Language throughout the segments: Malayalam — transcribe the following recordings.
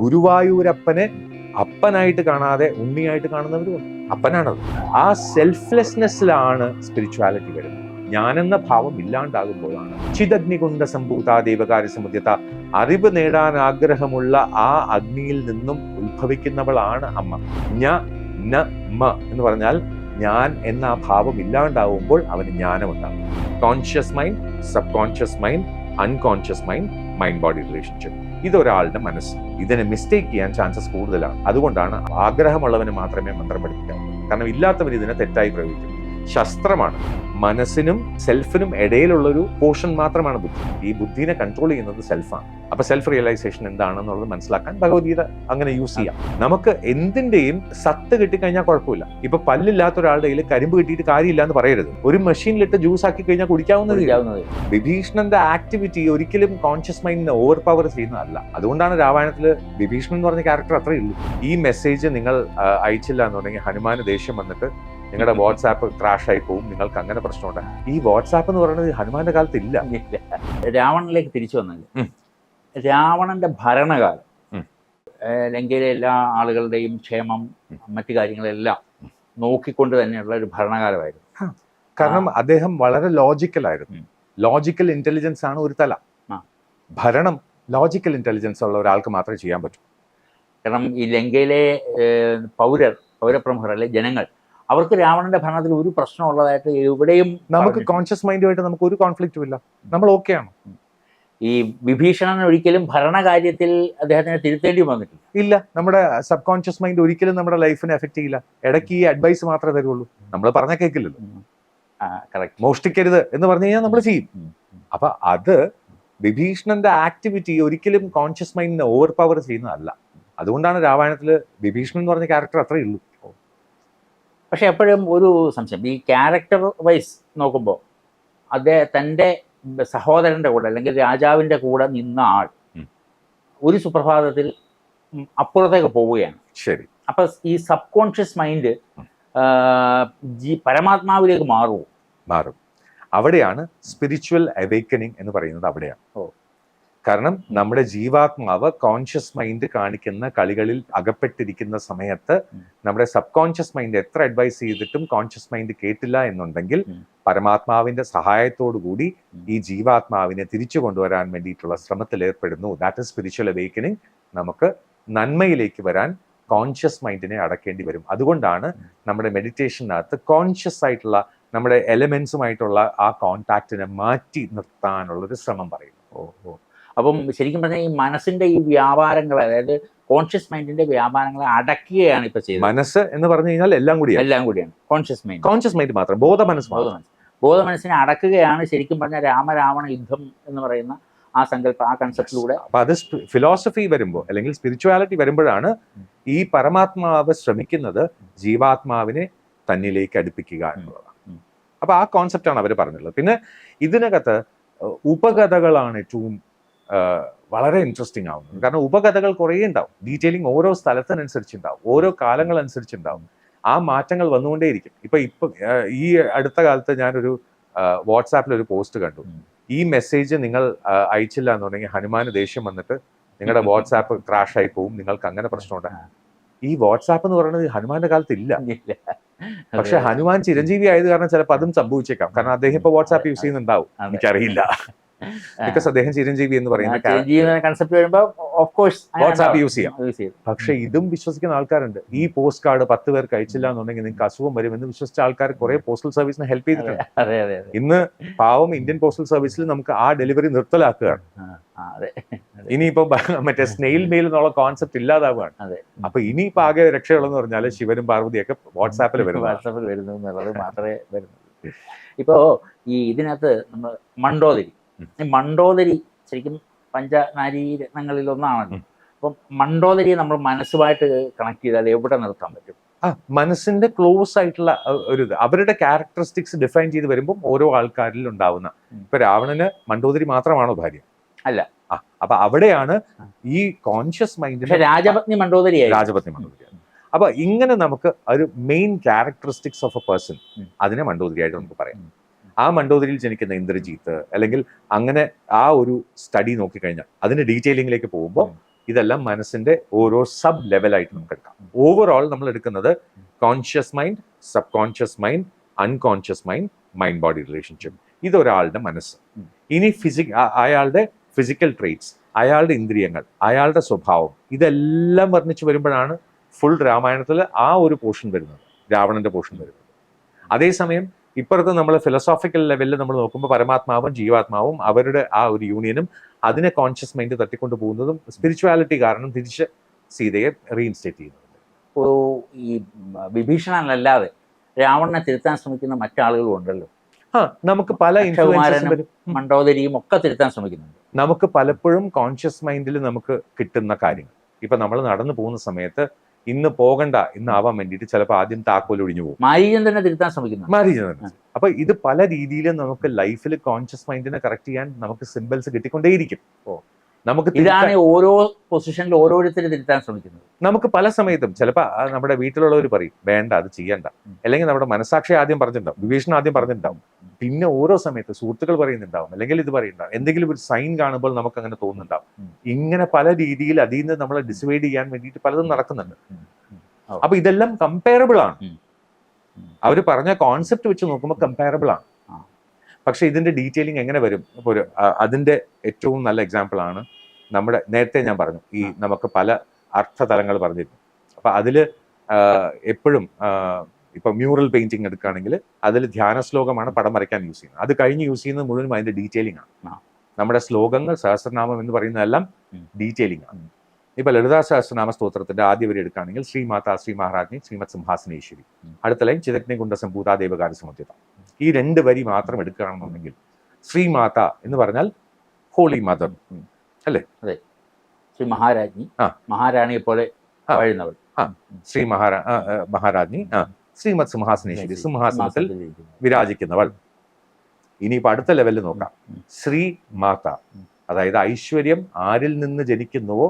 ഗുരുവായൂരപ്പനെ അപ്പനായിട്ട് കാണാതെ ഉണ്ണിയായിട്ട് കാണുന്നവരും അപ്പനാണത്. ആ സെൽഫ്ലെസ്നെസ്സിലാണ് സ്പിരിച്വാലിറ്റി വരുന്നത്. ഞാനെന്ന ഭാവം ഇല്ലാണ്ടാകുമ്പോഴാണ് ചിതഗ്നികുണ്ട സംഭൂത ദൈവകാര്യ സമുദ്യത അറിവ് നേടാൻ ആഗ്രഹമുള്ള ആ അഗ്നിയിൽ നിന്നും ഉത്ഭവിക്കുന്നവളാണ് അമ്മ. ഞ ന മ എന്ന് പറഞ്ഞാൽ ഞാൻ എന്ന ആ ഭാവം ഇല്ലാണ്ടാവുമ്പോൾ അവന് ജ്ഞാനമുണ്ടാകും. Conscious mind sub conscious mind unconscious mind mind body relationship ഇതൊരാളുടെ മനസ്സ്. ഇതിനെ മിസ്റ്റേക്ക് ചെയ്യാൻ ചാൻസസ് കൂടുതലാണ്. അതുകൊണ്ടാണ് ആഗ്രഹമുള്ളവന് മാത്രമേ മന്ത്രം പഠിപ്പിക്കാവൂ കാരണം ഇല്ലാത്തവർ ഇതിനെ തെറ്റായി പ്രയോഗിക്കും ശസ്ത്രമാണ്. മനസ്സിനും സെൽഫിനും ഇടയിലുള്ള ഒരു പോർഷൻ മാത്രമാണ് ബുദ്ധി. ഈ ബുദ്ധിനെ കൺട്രോൾ ചെയ്യുന്നത് സെൽഫാണ് അപ്പൊ സെൽഫ് റിയലൈസേഷൻ എന്താണെന്നുള്ളത് മനസ്സിലാക്കാൻ ഭഗവത്ഗീത അങ്ങനെ യൂസ് ചെയ്യാം. നമുക്ക് എന്തിന്റെയും സത്ത് കിട്ടിക്കഴിഞ്ഞാൽ കുഴപ്പമില്ല. ഇപ്പൊ പല്ലില്ലാത്ത ഒരാളുടെ കയ്യിൽ കരിമ്പ് കിട്ടിയിട്ട് കാര്യമില്ല എന്ന് പറയരുത്. ഒരു മെഷീനിലിട്ട് ജ്യൂസ് ആക്കി കഴിഞ്ഞാൽ കുടിക്കാവുന്നത് വിഭീഷണന്റെ ആക്ടിവിറ്റി ഒരിക്കലും കോൺഷ്യസ് മൈൻഡിനെ ഓവർ പവർ ചെയ്യുന്നതല്ല. അതുകൊണ്ടാണ് രാമായണത്തിൽ വിഭീഷണൻ എന്ന് പറഞ്ഞ ക്യാരക്ടർ അത്രയേ ഉള്ളൂ. ഈ മെസ്സേജ് നിങ്ങൾ അയച്ചില്ല എന്നുണ്ടെങ്കിൽ ഹനുമാന് ദേഷ്യം വന്നിട്ട് നിങ്ങളുടെ വാട്സാപ്പ് ക്രാഷ് ആയി പോകും നിങ്ങൾക്ക് അങ്ങനെ പ്രശ്നമുണ്ട്. ഈ വാട്സാപ്പ് എന്ന് പറയുന്നത് ഹനുമാന്റെ കാലത്ത് ഇല്ല. ഇല്ല. രാവണനിലേക്ക് തിരിച്ചു വന്നത് രാവണന്റെ ഭരണകാലം ലങ്കയിലെ എല്ലാ ആളുകളുടെയും ക്ഷേമം മറ്റു കാര്യങ്ങളെല്ലാം നോക്കിക്കൊണ്ട് തന്നെയുള്ള ഒരു ഭരണകാലമായിരുന്നു. കാരണം അദ്ദേഹം വളരെ ലോജിക്കൽ ആയിരുന്നു. ലോജിക്കൽ ഇന്റലിജൻസ് ആണ് ഒരു തല. ഭരണം ലോജിക്കൽ ഇന്റലിജൻസ് ഉള്ള ഒരാൾക്ക് മാത്രമേ ചെയ്യാൻ പറ്റൂ. കാരണം ഈ ലങ്കയിലെ പൗരർ പൗരപ്രമുഖർ അല്ലെ ജനങ്ങൾ അവർക്ക് രാവണന്റെ ഭരണത്തിൽ ഒരു പ്രശ്നം ഉള്ളതായിട്ട് എവിടെയും നമുക്ക് കോൺഷ്യസ് മൈൻഡുമായിട്ട് നമുക്ക് ഒരു കോൺഫ്ലിക്റ്റും ഇല്ല. നമ്മൾ ഓക്കെയാണ് ഈ വിഭീഷണൻ ഒരിക്കലും ഭരണകാര്യത്തിൽ അദ്ദേഹത്തിനെ തിരുത്തേണ്ടി വന്നിട്ടില്ല. ഇല്ല. നമ്മുടെ സബ് കോൺഷ്യസ് മൈൻഡ് ഒരിക്കലും നമ്മുടെ ലൈഫിനെ എഫക്ട് ചെയ്യില്ല. ഇടയ്ക്ക് ഈ അഡ്വൈസ് മാത്രമേ തരുള്ളൂ. നമ്മൾ പറഞ്ഞ കേൾക്കില്ലല്ലോ മോഷ്ടിക്കരുത് എന്ന് പറഞ്ഞു കഴിഞ്ഞാൽ നമ്മൾ ചെയ്യും. അപ്പൊ അത് വിഭീഷണന്റെ ആക്ടിവിറ്റി ഒരിക്കലും കോൺഷ്യസ് മൈൻഡിനെ ഓവർ പവർ ചെയ്യുന്നതല്ല. അതുകൊണ്ടാണ് രാമായണത്തിൽ വിഭീഷണൻ എന്ന് പറഞ്ഞ ക്യാരക്ടർ അത്രയേ ഉള്ളൂ. പക്ഷെ എപ്പോഴും ഒരു സംശയം. ഈ ക്യാരക്ടർ വൈസ് നോക്കുമ്പോൾ അദ്ദേഹം തന്റെ സഹോദരന്റെ കൂടെ അല്ലെങ്കിൽ രാജാവിന്റെ കൂടെ നിന്ന ആൾ ഒരു സുപ്രഭാതത്തിൽ അപ്പുറത്തേക്ക് പോവുകയാണ്. ശരി. അപ്പൊ ഈ സബ് കോൺഷ്യസ് മൈൻഡ് ജി പരമാത്മാവിലേക്ക് മാറുമോ മാറും. അവിടെയാണ് സ്പിരിച്വൽ അവേക്കനിങ് എന്ന് പറയുന്നത് അവിടെയാണ്. ഓ. കാരണം നമ്മുടെ ജീവാത്മാവ് കോൺഷ്യസ് മൈൻഡ് കാണിക്കുന്ന കളികളിൽ അകപ്പെട്ടിരിക്കുന്ന സമയത്ത് നമ്മുടെ സബ് കോൺഷ്യസ് മൈൻഡ് എത്ര അഡ്വൈസ് ചെയ്തിട്ടും കോൺഷ്യസ് മൈൻഡ് കേട്ടില്ല എന്നുണ്ടെങ്കിൽ പരമാത്മാവിന്റെ കൂടി ഈ ജീവാത്മാവിനെ തിരിച്ചു കൊണ്ടുവരാൻ വേണ്ടിയിട്ടുള്ള ശ്രമത്തിൽ ഏർപ്പെടുന്നു. ദാറ്റ് ഇസ് സ്പിരിച്വൽ അവേക്കനിങ് നമുക്ക് നന്മയിലേക്ക് വരാൻ കോൺഷ്യസ് മൈൻഡിനെ അടക്കേണ്ടി വരും. അതുകൊണ്ടാണ് നമ്മുടെ മെഡിറ്റേഷനകത്ത് കോൺഷ്യസ് ആയിട്ടുള്ള നമ്മുടെ എലമെന്റ്സുമായിട്ടുള്ള ആ കോൺടാക്റ്റിനെ മാറ്റി നിർത്താനുള്ള ഒരു ശ്രമം പറയുന്നത്. ഓ ഓ അപ്പം ശരിക്കും പറഞ്ഞാൽ ഈ മനസ്സിന്റെ ഈ വ്യാപാരങ്ങൾ അതായത് കോൺഷ്യസ് മൈൻഡിന്റെ വ്യാപാരങ്ങളെ അടക്കുകയാണ് ഇപ്പൊ ചെയ്യുന്നത് മനസ്സ് എന്ന് പറഞ്ഞു കഴിഞ്ഞാൽ എല്ലാം കൂടിയാണ്. എല്ലാം കൂടിയാണ്. കോൺഷ്യസ് മൈൻഡ് കോൺഷ്യസ് മൈൻഡ് മാത്രം ബോധ മനസ്സ് ബോധ മനസ്സ്. ബോധ മനസ്സിനെ അടക്കുകയാണ് ശരിക്കും പറഞ്ഞാൽ രാമരാവണ യുദ്ധം എന്ന് പറയുന്ന ആ സങ്കല്പം ആ കൺസെപ്റ്റിലൂടെ അപ്പൊ അത് ഫിലോസഫി വരുമ്പോൾ അല്ലെങ്കിൽ സ്പിരിച്വാലിറ്റി വരുമ്പോഴാണ് ഈ പരമാത്മാവ് ശ്രമിക്കുന്നത് ജീവാത്മാവിനെ തന്നിലേക്ക് അടുപ്പിക്കുക എന്നുള്ളതാണ്. അപ്പൊ ആ കോൺസെപ്റ്റാണ് അവർ പറഞ്ഞിട്ടുള്ളത്. പിന്നെ ഇതിനകത്ത് ഉപകഥകളാണ് ഏറ്റവും വളരെ ഇൻട്രസ്റ്റിംഗ് ആവുന്നത് കാരണം ഉപകഥകൾ കുറേ ഉണ്ടാവും. ഡീറ്റെയിലിംഗ് ഓരോ സ്ഥലത്തിനനുസരിച്ചുണ്ടാവും. ഓരോ കാലങ്ങൾ അനുസരിച്ചുണ്ടാവും ആ മാറ്റങ്ങൾ വന്നുകൊണ്ടേയിരിക്കും. ഇപ്പൊ ഇപ്പൊ ഈ അടുത്ത കാലത്ത് ഞാനൊരു വാട്സാപ്പിൽ ഒരു പോസ്റ്റ് കണ്ടു. ഈ മെസ്സേജ് നിങ്ങൾ അയച്ചില്ല എന്നുണ്ടെങ്കിൽ ഹനുമാന് ദേഷ്യം വന്നിട്ട് നിങ്ങളുടെ വാട്സാപ്പ് ക്രാഷ് ആയി പോവും. നിങ്ങൾക്ക് അങ്ങനെ പ്രശ്നമുണ്ട്. ഈ വാട്സാപ്പ് എന്ന് പറയുന്നത് ഹനുമാന്റെ കാലത്ത് ഇല്ല. പക്ഷെ ഹനുമാൻ ചിരഞ്ജീവി ആയത് കാരണം ചിലപ്പോൾ അതും സംഭവിച്ചേക്കാം. കാരണം അദ്ദേഹം ഇപ്പൊ വാട്സാപ്പ് യൂസ് ചെയ്യുന്നുണ്ടാവും. എനിക്കറിയില്ല. ബിക്കോസ് അദ്ദേഹം ചിരഞ്ജീവി എന്ന് പറയുന്ന ചിരഞ്ജീവി കൺസെപ്റ്റ് വരുമ്പോ ഓഫ് കോഴ്സ് വാട്സാപ്പ് യൂസ് ചെയ്യാം. യൂസ് ചെയ്യും. പക്ഷെ ഇതും വിശ്വസിക്കുന്ന ആൾക്കാരുണ്ട്. ഈ പോസ്റ്റ് കാർഡ് പത്ത് പേർക്ക് അയച്ചില്ല എന്നുണ്ടെങ്കിൽ നിങ്ങൾക്ക് അസുഖം വരും എന്ന് വിശ്വസിച്ച ആൾക്കാർ കുറെ പോസ്റ്റൽ സർവീസിനെ ഹെൽപ്പ് ചെയ്തിട്ടുണ്ട്. ഇന്ന് പാവം ഇന്ത്യൻ പോസ്റ്റൽ സർവീസിൽ നമുക്ക് ആ ഡെലിവറി നിർത്തലാക്കുകയാണ്. ഇനിയിപ്പോ മറ്റേ സ്നെയിൽ മെയിൽ എന്നുള്ള കോൺസെപ്റ്റ് ഇല്ലാതാവുകയാണ്. അപ്പൊ ഇനിയിപ്പോ ആകെ രക്ഷയുള്ളെന്ന് പറഞ്ഞാൽ ശിവനും പാർവതിയൊക്കെ വാട്സാപ്പിൽ വരും വാട്സാപ്പിൽ വരുന്നു എന്നുള്ളത് മാത്രമേ വരുന്നുള്ളൂ. ഇപ്പോ ഈ ഇതിനകത്ത് നമ്മൾ. ഈ മണ്ടോദരി ശരിക്കും പഞ്ചനാരീ രത്നങ്ങളിൽ ഒന്നാണല്ലോ. അപ്പം മണ്ടോദരിയെ നമ്മൾ മനസ്സുമായിട്ട് കണക്ട് ചെയ്താൽ എവിടെ നിർത്താൻ പറ്റും ആ മനസ്സിന്റെ ക്ലോസ് ആയിട്ടുള്ള ഒരു ഇത് അവരുടെ ക്യാരക്ടറിസ്റ്റിക്സ് ഡിഫൈൻ ചെയ്ത് വരുമ്പോൾ ഓരോ ആൾക്കാരിലും ഉണ്ടാവുന്ന. ഇപ്പൊ രാവണന് മണ്ടോദരി മാത്രമാണോ ഭാര്യ അല്ല. ആ അപ്പൊ അവിടെയാണ് ഈ കോൺഷ്യസ് മൈൻഡ് മൈൻഡിന്റെ രാജപത്നി മണ്ടോദരി രാജപത്നി മണ്ടോദരി അപ്പൊ ഇങ്ങനെ നമുക്ക് ഒരു main characteristics of a person. അതിനെ മണ്ടോദരിയായിട്ട് നമുക്ക് പറയാം. ആ മണ്ടോദരിയിൽ ജനിക്കുന്ന ഇന്ദ്രജിത്ത് അല്ലെങ്കിൽ അങ്ങനെ ആ ഒരു സ്റ്റഡി നോക്കിക്കഴിഞ്ഞാൽ അതിന്റെ ഡീറ്റെയിലിംഗിലേക്ക് പോകുമ്പോൾ. ഇതെല്ലാം മനസ്സിന്റെ ഓരോ സബ് ലെവലായിട്ട് നമുക്ക് എടുക്കാം. ഓവറോൾ നമ്മൾ എടുക്കുന്നത് conscious mind sub conscious mind unconscious mind mind body relationship ഇതൊരാളുടെ മനസ്സ്. ഇനി ഫിസിക് അയാളുടെ ഫിസിക്കൽ ട്രേറ്റ്സ് അയാളുടെ ഇന്ദ്രിയങ്ങൾ അയാളുടെ സ്വഭാവം ഇതെല്ലാം വർണിച്ച് വരുമ്പോഴാണ് ഫുൾ രാമായണത്തിൽ ആ ഒരു പോർഷൻ വരുന്നത്. രാവണന്റെ പോർഷൻ വരുന്നത്. അതേസമയം ഇപ്പുറത്ത് നമ്മൾ ഫിലോസോഫിക്കൽ ലെവലിൽ നമ്മൾ നോക്കുമ്പോൾ പരമാത്മാവും ജീവാത്മാവും അവരുടെ ആ ഒരു യൂണിയനും അതിനെ കോൺഷ്യസ് മൈൻഡ് തട്ടിക്കൊണ്ട് പോകുന്നതും സ്പിരിച്വാലിറ്റി കാരണം തിരിച്ച് സീതയെ റീഇൻസ്റ്റേറ്റ് ചെയ്യുന്നുണ്ട് ഒരു ഈ വിഭീഷണനല്ലാതെ രാവണനെ തിരുത്താൻ ശ്രമിക്കുന്ന മറ്റാളുകളും ഉണ്ടല്ലോ. ആ നമുക്ക് പല. മണ്ടോദരിയും ഒക്കെ തിരുത്താൻ ശ്രമിക്കുന്നുണ്ട്. നമുക്ക് പലപ്പോഴും കോൺഷ്യസ് മൈൻഡിൽ നമുക്ക് കിട്ടുന്ന കാര്യങ്ങൾ. ഇപ്പൊ നമ്മൾ നടന്നു പോകുന്ന സമയത്ത് ഇന്ന് പോകണ്ട ഇന്ന് ആവാൻ വേണ്ടിയിട്ട് ചിലപ്പോൾ ആദ്യം താക്കോൽ ഒഴിഞ്ഞു പോകും. മാരീജൻ തന്നെ തിരുത്താൻ ശ്രമിക്കുന്നു. മാരീചന്ദ്രൻ അപ്പൊ ഇത് പല രീതിയിലും നമുക്ക് ലൈഫിൽ കോൺഷ്യസ് മൈൻഡിനെ കറക്റ്റ് ചെയ്യാൻ നമുക്ക് സിമ്പിൾസ് കിട്ടിക്കൊണ്ടേയിരിക്കും. ഓ. നമുക്ക് ഇതാണ് ഓരോ പൊസിഷനിൽ ഓരോരുത്തരും തിരുത്താൻ ശ്രമിക്കുന്നത്. നമുക്ക് പല സമയത്തും ചിലപ്പോൾ നമ്മുടെ വീട്ടിലുള്ളവർ പറയും വേണ്ട അത് ചെയ്യണ്ട. അല്ലെങ്കിൽ നമ്മുടെ മനസാക്ഷി ആദ്യം പറഞ്ഞിട്ടുണ്ടാവും വിഭീഷൺ ആദ്യം പറഞ്ഞിട്ടുണ്ടാവും. പിന്നെ ഓരോ സമയത്ത് സുഹൃത്തുക്കൾ പറയുന്നുണ്ടാവും അല്ലെങ്കിൽ ഇത് പറയുന്നുണ്ടാവും. എന്തെങ്കിലും ഒരു സൈൻ കാണുമ്പോൾ നമുക്ക് അങ്ങനെ തോന്നുന്നുണ്ടാവും ഇങ്ങനെ പല രീതിയിൽ അതിൽ നിന്ന് നമ്മളെ ഡിസൈഡ് ചെയ്യാൻ വേണ്ടിയിട്ട് പലതും നടക്കുന്നുണ്ട്. അപ്പൊ ഇതെല്ലാം കമ്പയറബിൾ ആണ്. അവർ പറഞ്ഞ കോൺസെപ്റ്റ് വെച്ച് നോക്കുമ്പോൾ കമ്പയറബിൾ ആണ്. പക്ഷെ ഇതിന്റെ ഡീറ്റെയിലിംഗ് എങ്ങനെ വരും? ഇപ്പോൾ ഒരു അതിന്റെ ഏറ്റവും നല്ല എക്സാമ്പിൾ ആണ് നമ്മുടെ നേരത്തെ ഞാൻ പറഞ്ഞു ഈ നമുക്ക് പല അർത്ഥതലങ്ങൾ പറഞ്ഞിരുന്നു. അപ്പൊ അതിൽ എപ്പോഴും ഇപ്പൊ മ്യൂറൽ പെയിന്റിംഗ് എടുക്കുകയാണെങ്കിൽ അതിൽ ധ്യാന ശ്ലോകമാണ് പടം വരയ്ക്കാൻ യൂസ് ചെയ്യുന്നത്. അത് കഴിഞ്ഞ് യൂസ് ചെയ്യുന്നത് മുഴുവനും അതിന്റെ ഡീറ്റെയിലിംഗ് ആണ്. നമ്മുടെ ശ്ലോകങ്ങൾ സഹസ്രനാമം എന്ന് പറയുന്നതെല്ലാം. ഡീറ്റെയിലിംഗ് ആണ്. ഇപ്പൊ ലളിതാ സഹസ്രനാമ സ്തോത്രത്തിന്റെ ആദ്യ വരി എടുക്കുകയാണെങ്കിൽ ശ്രീ മാതാ ശ്രീ മഹാരാജ്ഞി ശ്രീമത് സിംഹാസനേശ്വരി. അടുത്ത ലൈൻ ചിതജ്ഞ സംഭൂത ദേവകാര സമുദ്യത ഈ രണ്ട് വരി മാത്രം എടുക്കുകയാണെന്നുണ്ടെങ്കിൽ ശ്രീ മാത എന്ന് പറഞ്ഞാൽ ഹോളി മദർ അല്ലേ? അതെ. ശ്രീ മഹാരാജ്ഞി. മഹാരാണിയെ പോലെ ആ. ശ്രീ മഹാരാ മഹാരാജ്ഞി ആ. ശ്രീമത് സിംഹാസനേശ്വരി സിംഹാസനത്തിൽ വിരാജിക്കുന്നവൾ. ഇനിയിപ്പോൾ അടുത്ത ലെവലിൽ നോക്കാം. ശ്രീ മാത അതായത് ഐശ്വര്യം ആരിൽ നിന്ന് ജനിക്കുന്നുവോ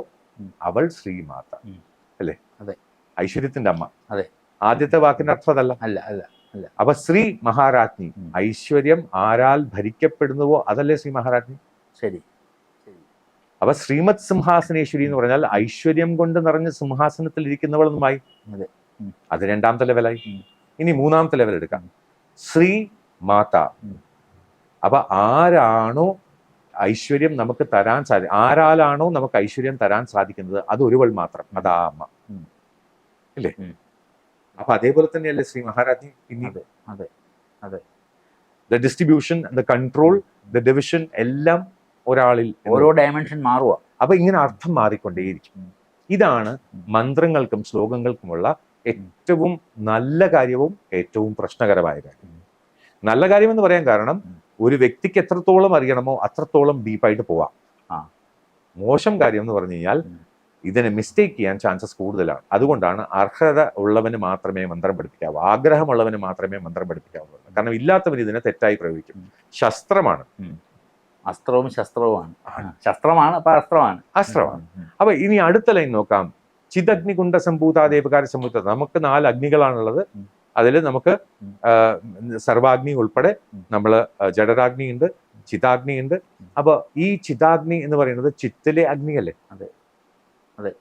അവൾ ശ്രീ മാത അല്ലേ? അതെ. ഐശ്വര്യത്തിന്റെ അമ്മ. അതെ. ആദ്യത്തെ വാക്കിന്റെ അർത്ഥം അതല്ല. അല്ല അല്ല അപ്പൊ ശ്രീ മഹാരാജ്ഞി ഐശ്വര്യം ആരാൽ ഭരിക്കപ്പെടുന്നുവോ അതല്ലേ ശ്രീ മഹാരാജ്ഞി? ശരി. അപ്പൊ ശ്രീമത് സിംഹാസനേശ്വരി എന്ന് പറഞ്ഞാൽ ഐശ്വര്യം കൊണ്ട് നിറഞ്ഞ സിംഹാസനത്തിൽ ഇരിക്കുന്നവളെന്നുമായി അതെ. അത് രണ്ടാമത്തെ ലെവലായി. ഇനി മൂന്നാമത്തെ ലെവൽ എടുക്കാം. ശ്രീ മാത. അപ്പൊ ആരാണോ ഐശ്വര്യം നമുക്ക് തരാൻ സാധി ആരാലാണോ നമുക്ക് ഐശ്വര്യം തരാൻ സാധിക്കുന്നത് അത് ഒരുവൾ മാത്രം അതാ അമ്മ. അല്ലേ ഇല്ലേ അപ്പൊ അതേപോലെ തന്നെയല്ലേ ശ്രീ മഹാരാജ്ഞി പിന്നീട് അതെ അതെ the distribution the control the division എല്ലാം ഒരാളിൽ ഓരോ ഡയമെൻഷൻ മാറുക അപ്പൊ ഇങ്ങനെ അർത്ഥം മാറിക്കൊണ്ടേയിരിക്കും. ഇതാണ്. മന്ത്രങ്ങൾക്കും ശ്ലോകങ്ങൾക്കുമുള്ള ഏറ്റവും നല്ല കാര്യവും ഏറ്റവും പ്രശ്നകരമായ കാര്യം. നല്ല കാര്യം എന്ന് പറയാൻ കാരണം ഒരു വ്യക്തിക്ക് എത്രത്തോളം അറിയണമോ അത്രത്തോളം ഡീപ്പായിട്ട് പോവാം. മോശം കാര്യം എന്ന് പറഞ്ഞു കഴിഞ്ഞാൽ. ഇതിനെ മിസ്റ്റേക്ക് ചെയ്യാൻ ചാൻസസ് കൂടുതലാണ്. അതുകൊണ്ടാണ് അർഹത ഉള്ളവന് മാത്രമേ മന്ത്രം പഠിപ്പിക്കാവൂ. ആഗ്രഹമുള്ളവന് മാത്രമേ മന്ത്രം പഠിപ്പിക്കാവൂ. കാരണം ഇല്ലാത്തവർ ഇതിനെ തെറ്റായി പ്രയോഗിക്കും. ശസ്ത്രമാണ്. അസ്ത്രവും ശസ്ത്രവുമാണ്. ശസ്ത്രമാണ് അപ്പൊ അസ്ത്രമാണ്. അസ്ത്രമാണ്. അപ്പൊ ഇനി അടുത്ത ലൈൻ നോക്കാം. ചിതഗ്നികുണ്ട സംഭൂത ദേവകാര സംഭൂത നമുക്ക് നാല് അഗ്നികളാണുള്ളത്. അതിൽ നമുക്ക്. സർവാഗ്നി ഉൾപ്പെടെ നമ്മൾ ജഡരാഗ്നി ഉണ്ട് ചിതാഗ്നി ഉണ്ട് അപ്പൊ ഈ ചിതാഗ്നി എന്ന് പറയുന്നത് ചിത്തിലെ അഗ്നിയല്ലേ? അതെ. അതെ.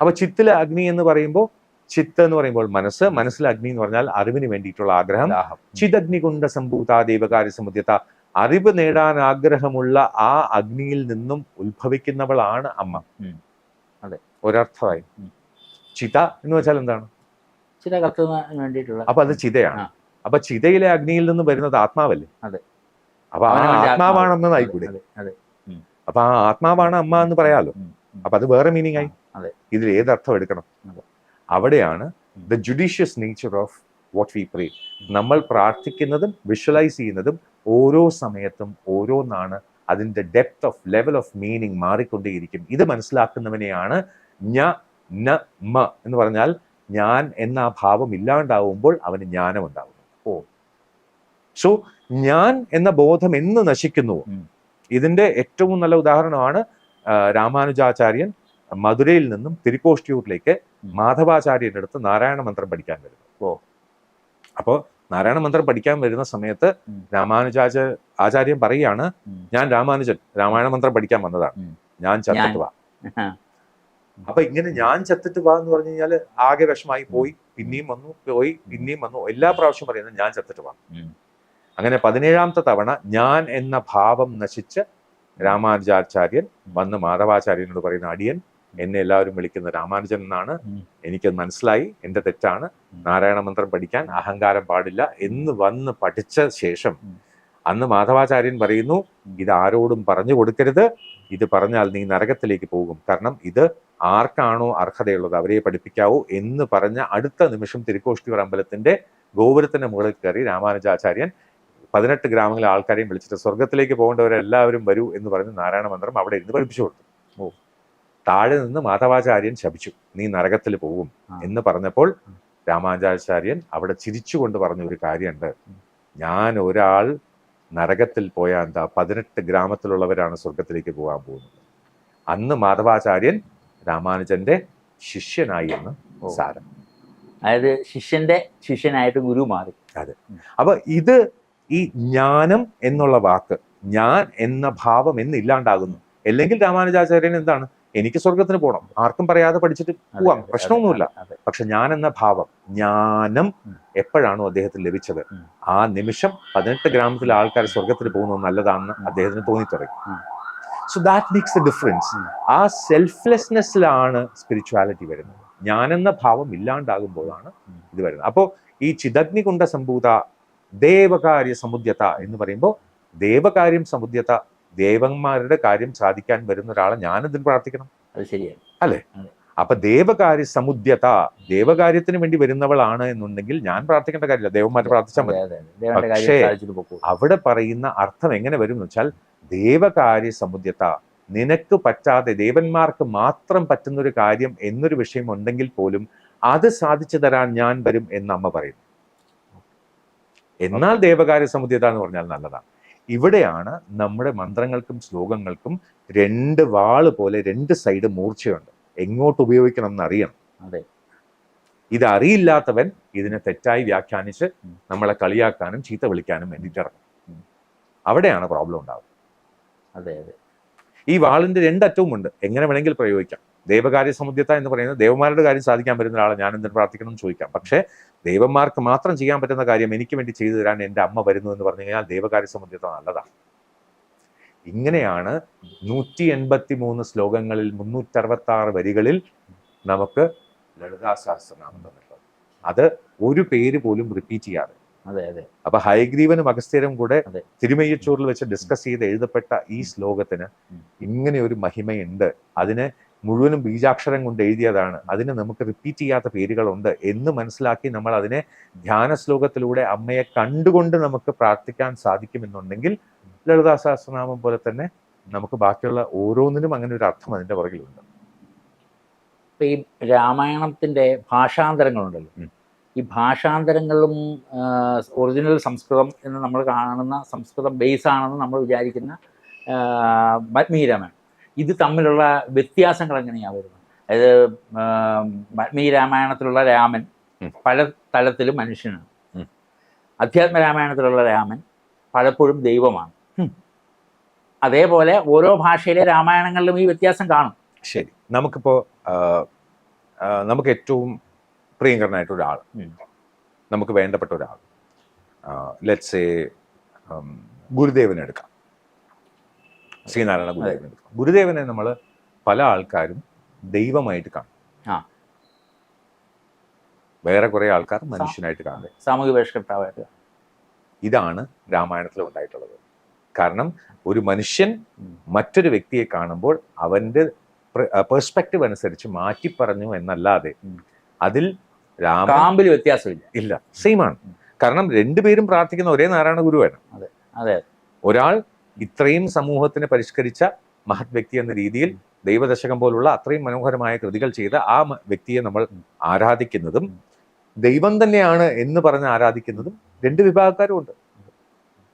അപ്പൊ ചിത്തിലെ അഗ്നി എന്ന് പറയുമ്പോൾ ചിത്ത് എന്ന് പറയുമ്പോൾ മനസ്സ് മനസ്സിലെ അഗ്നി എന്ന് പറഞ്ഞാൽ അറിവിന് വേണ്ടിയിട്ടുള്ള ആഗ്രഹം. ചിതഗ്നി ചിതഗ്നികുണ്ട സംഭൂത സമുദ്ധ്യത സമുദ്യത അറിവ് നേടാൻ ആഗ്രഹമുള്ള ആ അഗ്നിയിൽ നിന്നും ഉത്ഭവിക്കുന്നവളാണ് അമ്മ. അതെ. ഒരർത്ഥമായി. ചിത എന്ന് വെച്ചാൽ എന്താണ് ചിത കത്തുന്നതിന് വേണ്ടിയിട്ടുള്ള അപ്പൊ അത് ചിതയാണ്. അപ്പൊ ചിതയിലെ അഗ്നിയിൽ നിന്ന് വരുന്നത് ആത്മാവല്ലേ അതെ. അപ്പൊ ആ അവന് വേണ്ടി ആത്മാവാണ് ആത്മാവ്. അമ്മ ആയിക്കൂടെ അതെ അതെ അപ്പൊ ആ ആത്മാവാണ് അമ്മ എന്ന് പറയാലോ. അപ്പൊ അത് വേറെ മീനിങ് ആയി. ഇതിൽ ഏത് അർത്ഥം എടുക്കണം. അവിടെയാണ്. The judicious nature of what we pray നമ്മൾ പ്രാർത്ഥിക്കുന്നതും വിഷ്വലൈസ് ചെയ്യുന്നതും ഓരോ സമയത്തും ഓരോന്നാണ് അതിന്റെ depth of level of meaning മാറിക്കൊണ്ടേയിരിക്കും ഇത് മനസ്സിലാക്കുന്നവനെയാണ് ഞ ന മ എന്ന് പറഞ്ഞാൽ ഞാൻ എന്ന ആ ഭാവം ഇല്ലാണ്ടാവുമ്പോൾ അവന് ജ്ഞാനം ഉണ്ടാകുന്നു ഓ. സോ ഞാൻ എന്ന ബോധം എന്ന് നശിക്കുന്നുവോ ഇതിന്റെ ഏറ്റവും നല്ല ഉദാഹരണമാണ് രാമാനുജാചാര്യൻ മധുരയിൽ നിന്നും തിരുക്കോഷ്ടിയൂരിലേക്ക് മാധവാചാര്യന്റെ അടുത്ത് നാരായണ മന്ത്രം പഠിക്കാൻ വരുന്നു. ഓ. അപ്പോൾ നാരായണ മന്ത്രം പഠിക്കാൻ വരുന്ന സമയത്ത്. രാമാനുജാച ആചാര്യൻ പറയാണ് ഞാൻ രാമാനുജൻ രാമായണ മന്ത്രം പഠിക്കാൻ വന്നതാണ്. ഞാൻ ചത്തത്വ അപ്പൊ ഇങ്ങനെ ഞാൻ ചത്തിട്ട് വാ എന്ന് പറഞ്ഞു കഴിഞ്ഞാൽ ആകെ വിഷമായി പോയി പിന്നെയും വന്നു പോയി പിന്നെയും വന്നു. എല്ലാ പ്രാവശ്യം പറയുന്നത് ഞാൻ ചത്തിട്ട് വാ. അങ്ങനെ പതിനേഴാമത്തെ തവണ ഞാൻ എന്ന ഭാവം നശിച്ച് രാമാനുജാചാര്യൻ വന്ന് മാധവാചാര്യനോട് പറയുന്ന അടിയൻ എന്നെ എല്ലാവരും വിളിക്കുന്ന രാമാനുജൻ എന്നാണ് എനിക്ക് എനിക്കത് മനസ്സിലായി. എന്റെ തെറ്റാണ്. നാരായണ മന്ത്രം പഠിക്കാൻ അഹങ്കാരം പാടില്ല എന്ന് വന്ന് പഠിച്ച ശേഷം അന്ന് മാധവാചാര്യൻ പറയുന്നു ഇത് ആരോടും പറഞ്ഞു കൊടുക്കരുത്. ഇത് പറഞ്ഞാൽ നീ നരകത്തിലേക്ക് പോകും. കാരണം ഇത് ആർക്കാണോ അർഹതയുള്ളത് അവരെ പഠിപ്പിക്കാവൂ എന്ന് പറഞ്ഞ അടുത്ത നിമിഷം തിരുക്കോഷ്ടിയൂർ അമ്പലത്തിന്റെ ഗോപുരത്തിന്റെ മുകളിൽ കയറി രാമാനുജാചാര്യൻ പതിനെട്ട് ഗ്രാമങ്ങളിലെ ആൾക്കാരെയും വിളിച്ചിട്ട് സ്വർഗത്തിലേക്ക് പോകേണ്ടവരെല്ലാവരും വരൂ എന്ന് പറഞ്ഞ് നാരായണ മന്ത്രം അവിടെ ഇരുന്ന് പഠിപ്പിച്ചു കൊടുത്തു. ഓ താഴെ നിന്ന് മാധവാചാര്യൻ ശപിച്ചു. നീ നരകത്തിൽ പോകും എന്ന് പറഞ്ഞപ്പോൾ രാമാനുജാചാര്യൻ അവിടെ ചിരിച്ചുകൊണ്ട് പറഞ്ഞ ഒരു കാര്യമുണ്ട്. ഞാൻ ഒരാൾ നരകത്തിൽ പോയാൽ എന്താ പതിനെട്ട് ഗ്രാമത്തിലുള്ളവരാണ് സ്വർഗത്തിലേക്ക് പോകാൻ പോകുന്നത്? അന്ന് മാധവാചാര്യൻ രാമാനുജന്റെ ശിഷ്യനായി എന്ന് സാരം. അതായത് ശിഷ്യന്റെ ശിഷ്യനായിട്ട് ഗുരു മാറി. അതെ. അപ്പൊ ഇത് ഈ ജ്ഞാനം എന്നുള്ള വാക്ക് ഞാൻ എന്ന ഭാവം എന്ന് ഇല്ലാണ്ടാകുന്നു. അല്ലെങ്കിൽ രാമാനുജാചാര്യൻ എന്താണ്? എനിക്ക് സ്വർഗത്തിന് പോകണം ആർക്കും പറയാതെ പഠിച്ചിട്ട് പോവാം. പ്രശ്നമൊന്നുമില്ല. പക്ഷെ ഞാൻ എന്ന ഭാവം ജ്ഞാനം എപ്പോഴാണോ അദ്ദേഹത്തിന് ലഭിച്ചത്? ആ നിമിഷം പതിനെട്ട് ഗ്രാമത്തിലെ ആൾക്കാർ സ്വർഗത്തിൽ പോകുന്നത് നല്ലതാണെന്ന് അദ്ദേഹത്തിന് തോന്നി തുടങ്ങി. So that makes a difference. ആ സെൽഫ്ലെസ്നെസ്സിലാണ് സ്പിരിച്വാലിറ്റി വരുന്നത്. ഞാനെന്ന ഭാവം ഇല്ലാണ്ടാകുമ്പോഴാണ്. ഇത് വരുന്നത്. അപ്പോൾ ഈ ചിദഗ്നികുണ്ട സംഭൂത ദേവകാര്യ സമുദ്യത എന്ന് പറയുമ്പോൾ ദേവകാര്യം സമുദ്യത ദേവന്മാരുടെ കാര്യം സാധിക്കാൻ വരുന്ന ഒരാളെ ഞാനെന്തിന് പ്രാർത്ഥിക്കണം? അത് ശരിയാണ്. അപ്പൊ ദേവകാര്യ സമുദ്യത ദേവകാര്യത്തിന് വേണ്ടി വരുന്നവളാണ് എന്നുണ്ടെങ്കിൽ ഞാൻ പ്രാർത്ഥിക്കേണ്ട കാര്യമില്ല. ദേവന്മാരെ പ്രാർത്ഥിച്ചാൽ മതി. പക്ഷേ-. അവിടെ പറയുന്ന അർത്ഥം എങ്ങനെ വരും എന്ന് വെച്ചാൽ ദേവകാര്യ സമുദ്യത നിനക്ക് പറ്റാതെ ദേവന്മാർക്ക് മാത്രം പറ്റുന്നൊരു കാര്യം എന്നൊരു വിഷയം ഉണ്ടെങ്കിൽ പോലും അത് സാധിച്ചു തരാൻ ഞാൻ വരും എന്ന് അമ്മ പറയുന്നു. എന്നാൽ ദേവകാര്യ സമുദ്യത എന്ന് പറഞ്ഞാൽ നല്ലതാണ്. ഇവിടെയാണ് നമ്മുടെ മന്ത്രങ്ങൾക്കും ശ്ലോകങ്ങൾക്കും രണ്ട് വാൾ പോലെ രണ്ട് സൈഡ് മൂർച്ചയുണ്ട്. എങ്ങോട്ട് ഉപയോഗിക്കണം എന്ന് അറിയണം അതെ. ഇത് അറിയില്ലാത്തവൻ ഇതിനെ തെറ്റായി വ്യാഖ്യാനിച്ച് നമ്മളെ കളിയാക്കാനും ചീത്ത വിളിക്കാനും വേണ്ടിയിട്ടിറങ്ങും അവിടെയാണ് പ്രോബ്ലം ഉണ്ടാവുക. അതെ അതെ. ഈ വാളിന്റെ രണ്ടറ്റവും ഉണ്ട് എങ്ങനെ വേണമെങ്കിൽ പ്രയോഗിക്കാം. ദേവകാര്യ സമുദ്രത്ത എന്ന് പറയുന്നത് ദേവന്മാരുടെ കാര്യം സാധിക്കാൻ പറ്റുന്ന ഒരാളെ ഞാൻ എന്തിനു പ്രാർത്ഥിക്കണം എന്ന് ചോദിക്കാം. പക്ഷേ ദേവന്മാർക്ക് മാത്രം ചെയ്യാൻ പറ്റുന്ന കാര്യം എനിക്ക് വേണ്ടി ചെയ്തു തരാൻ എന്റെ അമ്മ വരുന്നു എന്ന് പറഞ്ഞു കഴിഞ്ഞാൽ ദേവകാര്യ സമുദ്രത നല്ലതാണ് ഇങ്ങനെയാണ് നൂറ്റി എൺപത്തി മൂന്ന് ശ്ലോകങ്ങളിൽ മുന്നൂറ്ററുപത്തി ആറ് വരികളിൽ നമുക്ക് ലളിതാ തന്നിട്ടുള്ളത്. അത് ഒരു പേര് പോലും റിപ്പീറ്റ് ചെയ്യാതെ അതെ അതെ. അപ്പൊ ഹയഗ്രീവനും അഗസ്ത്യരും കൂടെ. തിരുമയ്യച്ചൂരിൽ വെച്ച് ഡിസ്കസ് ചെയ്ത് എഴുതപ്പെട്ട ഈ ശ്ലോകത്തിന്. ഇങ്ങനെ ഒരു മഹിമയുണ്ട്. അതിന് മുഴുവനും ബീജാക്ഷരം കൊണ്ട് എഴുതിയതാണ്. അതിന് നമുക്ക് റിപ്പീറ്റ് ചെയ്യാത്ത പേരുകളുണ്ട് എന്ന് മനസ്സിലാക്കി നമ്മൾ അതിനെ ധ്യാന ശ്ലോകത്തിലൂടെ അമ്മയെ കണ്ടുകൊണ്ട് നമുക്ക് പ്രാർത്ഥിക്കാൻ സാധിക്കുമെന്നുണ്ടെങ്കിൽ ലളിതാ സഹസ്രനാമം പോലെ തന്നെ നമുക്ക് ബാക്കിയുള്ള ഓരോന്നിനും അങ്ങനെ ഒരു അർത്ഥം അതിന്റെ പുറകിലുണ്ട്. ഈ രാമായണത്തിന്റെ ഭാഷാന്തരങ്ങളുണ്ടല്ലോ. ഈ ഭാഷാന്തരങ്ങളും ഒറിജിനൽ സംസ്കൃതം എന്ന് നമ്മൾ കാണുന്ന സംസ്കൃതം ബേസ് ആണെന്ന് നമ്മൾ വിചാരിക്കുന്ന വാൽമീകി ഇത് തമ്മിലുള്ള വ്യത്യാസങ്ങൾ എങ്ങനെയാണ് വരുന്നത് അതായത് വാൽമീകി രാമായണത്തിലുള്ള രാമൻ. പല തലത്തിലും മനുഷ്യനാണ്. അധ്യാത്മ രാമായണത്തിലുള്ള രാമൻ പലപ്പോഴും ദൈവമാണ്. അതേപോലെ ഓരോ ഭാഷയിലെ രാമായണങ്ങളിലും ഈ വ്യത്യാസം കാണും. ശരി. നമുക്കിപ്പോൾ നമുക്ക് ഏറ്റവും പ്രിയങ്കരനായിട്ട് ഒരാൾ. നമുക്ക് വേണ്ടപ്പെട്ട ഒരാൾ ലെറ്റ്സ് എ ഗുരുദേവനെ എടുക്കാം. ശ്രീനാരായണ ഗുരുദേവനെ എടുക്കാം. ഗുരുദേവനെ നമ്മൾ പല ആൾക്കാരും ദൈവമായിട്ട് കാണും. വേറെ കുറെ ആൾക്കാർ മനുഷ്യനായിട്ട് കാണുന്നത് സാമൂഹിക പരിഷ്കർത്താവായിട്ട് ഇതാണ് രാമായണത്തിൽ ഉണ്ടായിട്ടുള്ളത്. കാരണം ഒരു മനുഷ്യൻ മറ്റൊരു വ്യക്തിയെ കാണുമ്പോൾ അവന്റെ പെർസ്പെക്റ്റീവ് അനുസരിച്ച് മാറ്റി പറഞ്ഞു എന്നല്ലാതെ അതിൽ കാമ്പിൽ വ്യത്യാസമില്ല. ഇല്ല സെയിം ആണ്. കാരണം രണ്ടുപേരും പ്രാർത്ഥിക്കുന്ന ഒരേ നാരായണ ഗുരുവാണ് അതെ ഒരാൾ ഇത്രയും സമൂഹത്തിനെ പരിഷ്കരിച്ച മഹത് വ്യക്തി എന്ന രീതിയിൽ ദൈവദശകം പോലുള്ള അത്രയും മനോഹരമായ കൃതികൾ ചെയ്ത ആ വ്യക്തിയെ നമ്മൾ ആരാധിക്കുന്നതും ദൈവം തന്നെയാണ് എന്ന് പറഞ്ഞ് ആരാധിക്കുന്നതും രണ്ട് വിഭാഗക്കാരും ഉണ്ട്.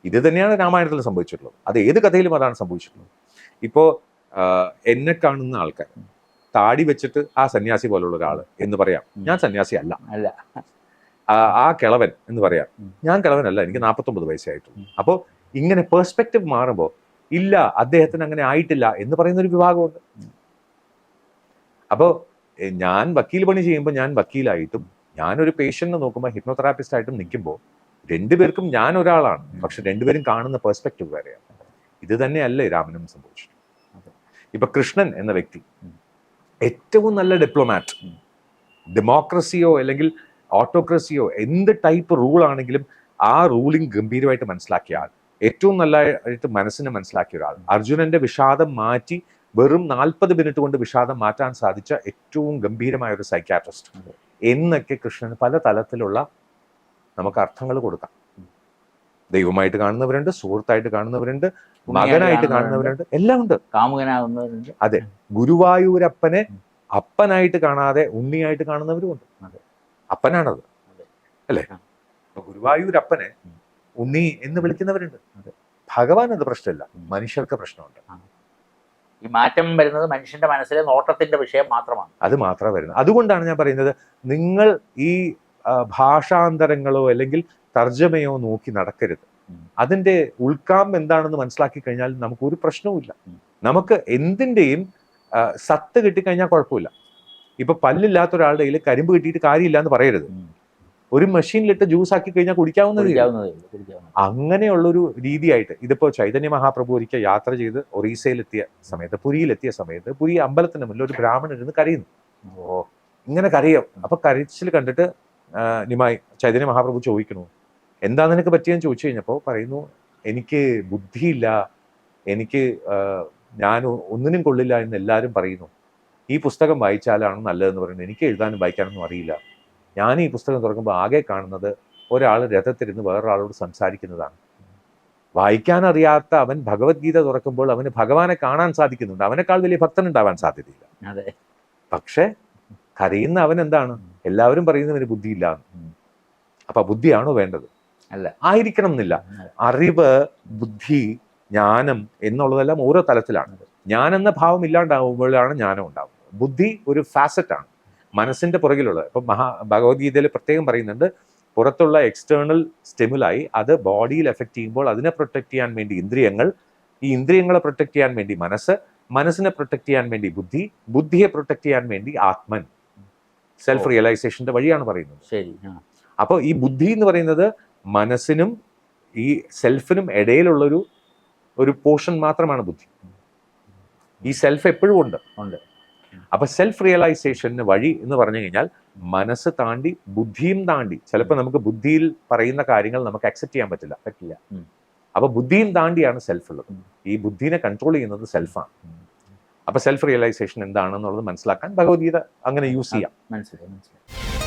ഇത് തന്നെയാണ് രാമായണത്തിൽ സംഭവിച്ചിട്ടുള്ളത്. അത് ഏത് കഥയിലും അതാണ് സംഭവിച്ചിട്ടുള്ളത്. ഇപ്പോ എന്നെ കാണുന്ന ആൾക്കാർ. താടി വെച്ചിട്ട് ആ സന്യാസി പോലുള്ള ഒരാൾ എന്ന് പറയാം. ഞാൻ സന്യാസി അല്ല. അല്ല. ആ കിളവൻ എന്ന് പറയാം. ഞാൻ കിളവനല്ല എനിക്ക് നാൽപ്പത്തൊമ്പത് വയസ്സായിട്ടുള്ളൂ അപ്പോൾ ഇങ്ങനെ പേഴ്സ്പെക്റ്റീവ് മാറുമ്പോൾ ഇല്ല അദ്ദേഹത്തിന് അങ്ങനെ ആയിട്ടില്ല എന്ന് പറയുന്ന ഒരു വിഭാഗമുണ്ട്. അപ്പോൾ ഞാൻ വക്കീൽ പണി ചെയ്യുമ്പോൾ ഞാൻ വക്കീലായിട്ടും ഞാനൊരു പേഷ്യന്റ് നോക്കുമ്പോൾ ഹിപ്നോതെറാപ്പിസ്റ്റ് ആയിട്ടും നിൽക്കുമ്പോൾ രണ്ടുപേർക്കും ഞാൻ ഒരാളാണ്. പക്ഷെ രണ്ടുപേരും കാണുന്ന പെർസ്പെക്റ്റീവ് വേറെയാണ്. ഇത് തന്നെയല്ലേ രാമനും സംഭവിച്ചത്. ഇപ്പൊ കൃഷ്ണൻ എന്ന വ്യക്തി. ഏറ്റവും നല്ല ഡിപ്ലോമാറ്റ് ഡെമോക്രസിയോ അല്ലെങ്കിൽ ഓട്ടോക്രസിയോ എന്ത് ടൈപ്പ് റൂൾ ആണെങ്കിലും ആ റൂളിംഗ് ഗംഭീരമായിട്ട് മനസ്സിലാക്കിയ ആൾ. ഏറ്റവും നല്ലതായിട്ട് മനസ്സിനെ മനസ്സിലാക്കിയ ഒരാൾ. അർജുനന്റെ വിഷാദം മാറ്റി വെറും നാൽപ്പത് മിനിറ്റ് കൊണ്ട് വിഷാദം മാറ്റാൻ സാധിച്ച ഏറ്റവും ഗംഭീരമായ ഒരു സൈക്യാട്രിസ്റ്റ് എന്നൊക്കെ കൃഷ്ണന് പല തലത്തിലുള്ള നമുക്ക് അർത്ഥങ്ങൾ കൊടുക്കാം. ദൈവമായിട്ട് കാണുന്നവരുണ്ട് സുഹൃത്തായിട്ട് കാണുന്നവരുണ്ട് മകനായിട്ട് കാണുന്നവരുണ്ട് എല്ലാം ഉണ്ട് കാമുകനാകുന്നവരുണ്ട്. അതെ ഗുരുവായൂരപ്പനെ. അപ്പനായിട്ട് കാണാതെ ഉണ്ണിയായിട്ട് കാണുന്നവരും ഉണ്ട്. അപ്പനാണത്. അല്ലേ? ഗുരുവായൂരപ്പനെ ഉണ്ണി എന്ന് വിളിക്കുന്നവരുണ്ട്. ഭഗവാൻ അത് പ്രശ്നമില്ല. മനുഷ്യർക്ക് പ്രശ്നമുണ്ട്. ഈ മാറ്റം വരുന്നത് മനുഷ്യന്റെ മനസ്സിലെ നോട്ടത്തിന്റെ വിഷയം മാത്രമാണ്. അത് മാത്രമേ വരുന്നത്. അതുകൊണ്ടാണ് ഞാൻ പറയുന്നത് നിങ്ങൾ ഈ ഭാഷാന്തരങ്ങളോ അല്ലെങ്കിൽ തർജമയോ നോക്കി നടക്കരുത്. അതിന്റെ ഉൾക്കാം എന്താണെന്ന് മനസ്സിലാക്കി കഴിഞ്ഞാൽ നമുക്ക് ഒരു പ്രശ്നവുമില്ല. നമുക്ക് എന്തിന്റെയും ആ, സത്ത് കിട്ടിക്കഴിഞ്ഞാൽ കുഴപ്പമില്ല. ഇപ്പൊ പല്ലില്ലാത്ത ഒരാളുടെ കയ്യിൽ കരിമ്പ് കിട്ടിയിട്ട് കാര്യമില്ല എന്ന് പറയരുത്. ഒരു മെഷീനിലിട്ട് ജ്യൂസ് ആക്കി കഴിഞ്ഞാൽ കുടിക്കാവുന്നതേ അങ്ങനെയുള്ള ഒരു രീതിയായിട്ട് ഇതിപ്പോ ചൈതന്യ മഹാപ്രഭു ഒരിക്കൽ യാത്ര ചെയ്ത് ഒറീസയിലെത്തിയ സമയത്ത് പുരിയിലെത്തിയ സമയത്ത് പുരി അമ്പലത്തിന് മുന്നിൽ ഒരു ബ്രാഹ്മണൻ ഇരുന്ന് കരയുന്നു. ഓ ഇങ്ങനെ കരയും. അപ്പൊ കരച്ചിൽ കണ്ടിട്ട് നിമായി ചൈതന്യ മഹാപ്രഭു ചോദിക്കണു എന്താ നിനക്ക് പറ്റിയെന്ന് ചോദിച്ചു കഴിഞ്ഞപ്പോൾ പറയുന്നു എനിക്ക് ബുദ്ധിയില്ല. എനിക്ക് ഞാൻ ഒന്നിനും കൊള്ളില്ല എന്ന് എല്ലാവരും പറയുന്നു. ഈ പുസ്തകം വായിച്ചാലാണ് നല്ലതെന്ന് പറയുന്നത് എനിക്ക് എഴുതാനും വായിക്കാനൊന്നും അറിയില്ല. ഞാൻ ഈ പുസ്തകം തുറക്കുമ്പോൾ ആകെ കാണുന്നത് ഒരാൾ രഥത്തിരുന്ന് വേറൊരാളോട് സംസാരിക്കുന്നതാണ്. വായിക്കാൻ അറിയാത്ത അവൻ ഭഗവത്ഗീത തുറക്കുമ്പോൾ അവന് ഭഗവാനെ കാണാൻ സാധിക്കുന്നുണ്ട്. അവനേക്കാൾ വലിയ ഭക്തൻ ഉണ്ടാവാൻ സാധ്യതയില്ല. അതെ. പക്ഷെ കരയുന്ന അവൻ എന്താണ്? എല്ലാവരും പറയുന്നവന് ബുദ്ധിയില്ല. അപ്പൊ ബുദ്ധിയാണോ വേണ്ടത്? അല്ല. ആയിരിക്കണം എന്നില്ല അറിവ് ബുദ്ധി ജ്ഞാനം എന്നുള്ളതെല്ലാം ഓരോ തലത്തിലാണ്. ഞാൻ എന്ന ഭാവം ഇല്ലാണ്ടാവുമ്പോഴാണ് ജ്ഞാനം ഉണ്ടാവുന്നത്. ബുദ്ധി ഒരു ഫാസറ്റാണ് ആണ്. മനസ്സിന്റെ പുറകിലുള്ളത്. ഇപ്പൊ മഹാ ഭഗവത്ഗീതയിൽ പ്രത്യേകം പറയുന്നുണ്ട് പുറത്തുള്ള എക്സ്റ്റേണൽ സ്റ്റിമുലായി അത് ബോഡിയിൽ എഫക്ട് ചെയ്യുമ്പോൾ അതിനെ പ്രൊട്ടക്ട് ചെയ്യാൻ വേണ്ടി ഇന്ദ്രിയങ്ങൾ ഈ ഇന്ദ്രിയങ്ങളെ പ്രൊട്ടക്ട് ചെയ്യാൻ വേണ്ടി മനസ്സ് മനസ്സിനെ പ്രൊട്ടക്ട് ചെയ്യാൻ വേണ്ടി ബുദ്ധി ബുദ്ധിയെ പ്രൊട്ടക്ട് ചെയ്യാൻ വേണ്ടി ആത്മൻ. സെൽഫ്. റിയലൈസേഷന്റെ വഴിയാണ് പറയുന്നത്. ശരി അപ്പോൾ ഈ ബുദ്ധി എന്ന് പറയുന്നത് മനസ്സിനും ഈ സെൽഫിനും ഇടയിലുള്ളൊരു ഒരു പോർഷൻ മാത്രമാണ് ബുദ്ധി. ഈ സെൽഫ് എപ്പോഴും ഉണ്ട്. ഉണ്ട്. അപ്പൊ സെൽഫ് റിയലൈസേഷന് വഴി എന്ന് പറഞ്ഞു കഴിഞ്ഞാൽ മനസ്സ് താണ്ടി ബുദ്ധിയും താണ്ടി ചിലപ്പോൾ നമുക്ക് ബുദ്ധിയിൽ പറയുന്ന കാര്യങ്ങൾ നമുക്ക് അക്സെപ്റ്റ് ചെയ്യാൻ പറ്റില്ല. പറ്റില്ല. അപ്പൊ ബുദ്ധിയും താണ്ടിയാണ് സെൽഫ് ഉള്ളത് ഈ ബുദ്ധിനെ കൺട്രോൾ ചെയ്യുന്നത് സെൽഫാണ്. അപ്പൊ സെൽഫ് റിയലൈസേഷൻ എന്താണെന്നുള്ളത് മനസ്സിലാക്കാൻ ഭഗവത്ഗീത അങ്ങനെ യൂസ് ചെയ്യാം. മനസ്സിലായി മനസ്സിലായി.